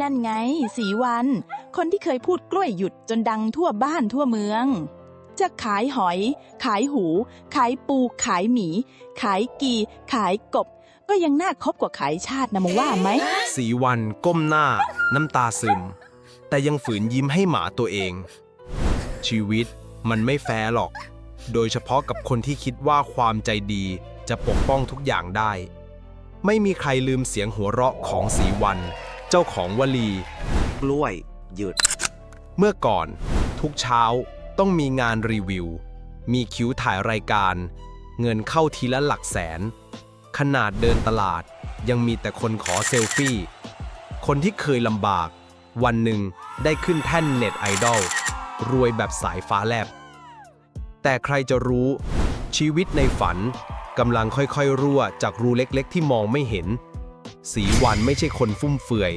นั่นไง สีวัน คนที่เคยพูดกล้วยหยุดจนดังทั่วบ้านทั่วเมือง จะขายหอย ขายหู ขายปู ขายหมี ขายกี ขายกบ ก็ยังน่าคบกว่าขายชาตินะมึงว่าไหม สีวันก้มหน้า น้ำตาซึม แต่ยังฝืนยิ้มให้หมาตัวเอง ชีวิตมันไม่แฟร์หรอก โดยเฉพาะกับคนที่คิดว่าความใจดีจะปกป้องทุกอย่างได้ ไม่มีใครลืมเสียงหัวเราะของสีวัน จ้าของวลี กล้วย หยุด เมื่อก่อน ทุกเช้าต้องมีงานรีวิว มีคิวถ่ายรายการ เงินเข้าทีละหลักแสน ขนาดเดินตลาดยังมีแต่คนขอเซลฟี่ คนที่เคยลำบาก วันหนึ่งได้ขึ้นแท่นเน็ตไอดอลรวยแบบสายฟ้าแลบ แต่ใครจะรู้ ชีวิตในฝันกำลังค่อยๆ รั่วจากรูเล็กๆ ที่มองไม่เห็น สีวันไม่ใช่คนฟุ่มเฟือย